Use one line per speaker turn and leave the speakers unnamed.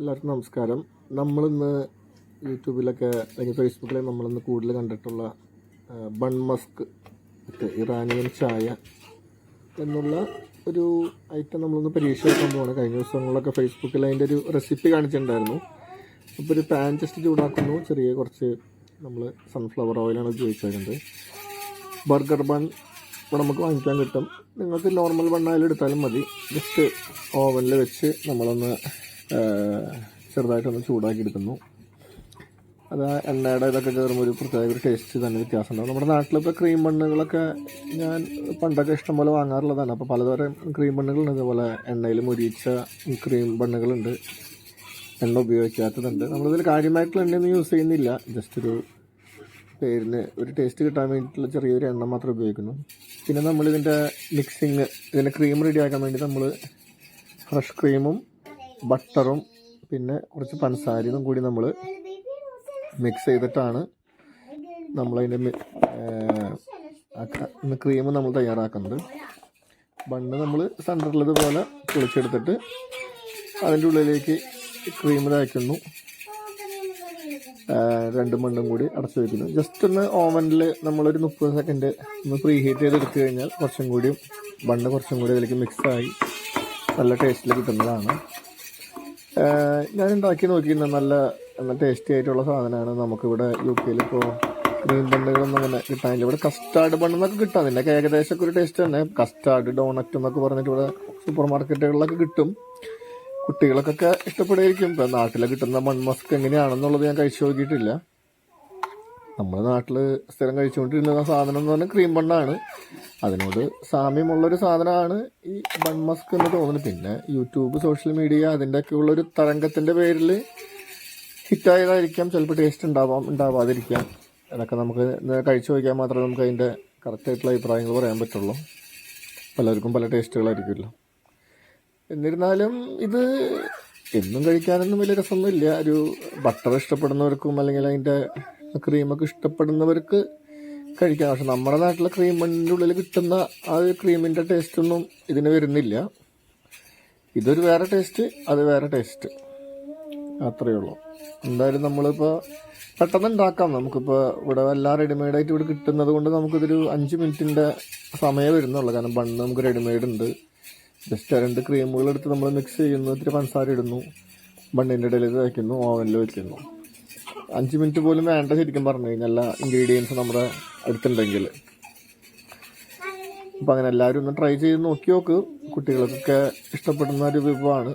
എല്ലാവർക്കും നമസ്കാരം. നമ്മളിന്ന് യൂട്യൂബിലൊക്കെ അല്ലെങ്കിൽ ഫേസ്ബുക്കിലൊക്കെ നമ്മളിന്ന് കൂടുതൽ കണ്ടിട്ടുള്ള ബൺ മസ്ക് ഇറാനിയൻ ചായ എന്നുള്ള ഒരു ഐറ്റം നമ്മളൊന്ന് പരീക്ഷ വെക്കാൻ പോവാണ്. കഴിഞ്ഞ ദിവസങ്ങളിലൊക്കെ ഫേസ്ബുക്കിൽ അതിന്റെ ഒരു റെസിപ്പി കാണിച്ചിട്ടുണ്ടായിരുന്നു. അപ്പോൾ ഒരു പാൻ ജസ്റ്റ് ചൂടാക്കുന്നു. ചെറിയ കുറച്ച് നമ്മൾ സൺഫ്ലവർ ഓയിലാണ് ഉപയോഗിച്ചിരുന്നത് ബർഗർ ബൺ ഇപ്പോൾ നമുക്ക് വാങ്ങിക്കാൻ കിട്ടും. നിങ്ങൾക്ക് നോർമൽ ബണ്ണായാലും എടുത്താലും മതി. ജസ്റ്റ് ഓവനിൽ വെച്ച് നമ്മളൊന്ന് ചെറുതായിട്ടൊന്ന് ചൂടാക്കി എടുക്കുന്നു അത് എണ്ണയുടെ ഇതൊക്കെ ചേർന്ന് ഒരു പ്രത്യേക ഒരു ടേസ്റ്റ് തന്നെ വ്യത്യാസം ഉണ്ടാവും നമ്മുടെ നാട്ടിലിപ്പോൾ ക്രീം ബണ്ണുകളൊക്കെ ഞാൻ പണ്ടൊക്കെ ഇഷ്ടംപോലെ വാങ്ങാറുള്ളതാണ്. അപ്പോൾ പലതരം ക്രീം ബണ്ണുകളുണ്ട് അതുപോലെ എണ്ണയിൽ മുരിച്ച ക്രീം ബണ്ണുകളുണ്ട്. എണ്ണ ഉപയോഗിക്കാത്തതുണ്ട്. നമ്മളിതിൽ കാര്യമായിട്ടുള്ള എണ്ണയൊന്നും യൂസ് ചെയ്യുന്നില്ല. ജസ്റ്റ് ഒരു പേരിന് ഒരു ടേസ്റ്റ് കിട്ടാൻ വേണ്ടിയിട്ടുള്ള ചെറിയൊരു എണ്ണ മാത്രം ഉപയോഗിക്കുന്നു. പിന്നെ നമ്മളിതിന്റെ മിക്സിങ് ഇതിന്റെ ക്രീം റെഡിയാക്കാൻ വേണ്ടി നമ്മൾ ഫ്രഷ് ക്രീമും ബട്ടറും പിന്നെ കുറച്ച് പഞ്ചസാരയും കൂടി നമ്മൾ മിക്സ് ചെയ്തിട്ടാണ് നമ്മളതിന്റെ ക്രീം നമ്മൾ തയ്യാറാക്കുന്നത്. ബണ്ണ് നമ്മൾ സെന്ററിലതുപോലെ പൊളിച്ചെടുത്തിട്ട് അതിന്റെ ഉള്ളിലേക്ക് ക്രീം തയ്ക്കുന്നു രണ്ട് മണ്ണും കൂടി അടച്ചു വയ്ക്കുന്നു ജസ്റ്റ് ഒന്ന് ഓവനിൽ നമ്മളൊരു മുപ്പത് സെക്കൻഡ് ഒന്ന് പ്രീ ഹീറ്റ് ചെയ്തെടുത്തു കഴിഞ്ഞാൽ കുറച്ചും കൂടി ബണ്ണ് കുറച്ചും കൂടി അതിലേക്ക് മിക്സായി നല്ല ടേസ്റ്റിൽ കിട്ടുന്നതാണ്. ഞാൻ ഉണ്ടാക്കി നോക്കിയിരുന്ന നല്ല നല്ല ടേസ്റ്റി ആയിട്ടുള്ള സാധനമാണ് നമുക്കിവിടെ യു കെയിൽ ഇപ്പോൾ ഗ്രീൻ ബണ്ണുകളൊന്നും അങ്ങനെ കിട്ടാനില്ല. ഇവിടെ കസ്റ്റാർഡ് ബണ്ണെന്നൊക്കെ കിട്ടാം. ഏകദേശം ഒക്കെ ഒരു ടേസ്റ്റ് തന്നെ. കസ്റ്റാർഡ് ഡോണറ്റ് എന്നൊക്കെ പറഞ്ഞിട്ട് ഇവിടെ സൂപ്പർ മാർക്കറ്റുകളിലൊക്കെ കിട്ടും കുട്ടികൾക്കൊക്കെ ഇഷ്ടപ്പെടുമായിരിക്കും. ഇപ്പം നാട്ടിൽ കിട്ടുന്ന മൺമസ്ക് എങ്ങനെയാണെന്നുള്ളത് ഞാൻ കഴിച്ചു നോക്കിയിട്ടില്ല. നമ്മുടെ നാട്ടിൽ സ്ഥിരം കഴിച്ചുകൊണ്ടിരുന്ന സാധനം എന്ന് പറഞ്ഞാൽ ക്രീം ബണ്ണാണ് അതിനോട് സാമ്യമുള്ളൊരു സാധനമാണ് ഈ ബൺ മസ്ക് എന്ന് തോന്നുന്നു. പിന്നെ യൂട്യൂബ് സോഷ്യൽ മീഡിയ അതിന്റെയൊക്കെ ഉള്ളൊരു തരംഗത്തിന്റെ പേരിൽ ഹിറ്റായതായിരിക്കാം. ചിലപ്പോൾ ടേസ്റ്റ് ഉണ്ടാവാം ഉണ്ടാവാതിരിക്കാം. അതൊക്കെ നമുക്ക് കഴിച്ചു നോക്കിയാൽ മാത്രമേ നമുക്ക് അതിന്റെ കറക്റ്റായിട്ടുള്ള അഭിപ്രായങ്ങൾ പറയാൻ പറ്റുള്ളൂ. പലർക്കും പല ടേസ്റ്റുകളായിരിക്കുമല്ലോ എന്നിരുന്നാലും ഇത് എന്നും കഴിക്കാനൊന്നും വലിയ രസമൊന്നുമില്ല. ഒരു ബട്ടർ ഇഷ്ടപ്പെടുന്നവർക്കും അല്ലെങ്കിൽ അതിന്റെ ക്രീമൊക്കെ ഇഷ്ടപ്പെടുന്നവർക്ക് കഴിക്കാം. പക്ഷെ നമ്മുടെ നാട്ടിലെ ക്രീമിന്റെ ഉള്ളിൽ കിട്ടുന്ന ആ ഒരു ക്രീമിന്റെ ടേസ്റ്റൊന്നും ഇതിന് വരുന്നില്ല. ഇതൊരു വേറെ ടേസ്റ്റ് അത് വേറെ ടേസ്റ്റ് അത്രയേ ഉള്ളൂ. എന്തായാലും നമ്മളിപ്പോൾ പെട്ടെന്ന് ഉണ്ടാക്കാം. നമുക്കിപ്പോൾ ഇവിടെ എല്ലാം റെഡിമെയ്ഡായിട്ട് ഇവിടെ കിട്ടുന്നത് കൊണ്ട് നമുക്കിതൊരു അഞ്ച് മിനിറ്റിന്റെ സമയം വരുന്നുള്ളൂ. കാരണം ബണ്ണ് നമുക്ക് റെഡിമെയ്ഡ് ഉണ്ട്. ജസ്റ്റ് രണ്ട് ക്രീമുകൾ എടുത്ത് നമ്മൾ മിക്സ് ചെയ്യുന്നു. ഇത്തിരി പഞ്ചസാര ഇടുന്നു. ബണ്ണിന്റെ ഇടയിൽ വയ്ക്കുന്നു ഓവനിൽ വയ്ക്കുന്നു അഞ്ച് മിനിറ്റ് പോലും വേണ്ട ശരിക്കും പറഞ്ഞു കഴിഞ്ഞാൽ എല്ലാ ഇൻഗ്രീഡിയൻസ് നമ്മുടെ അടുത്തുണ്ടെങ്കിൽ. അപ്പം അങ്ങനെ എല്ലാവരും ഒന്ന് ട്രൈ ചെയ്ത് നോക്കി നോക്ക്. കുട്ടികൾക്കൊക്കെ ഇഷ്ടപ്പെടുന്ന ഒരു വിഭവമാണ്.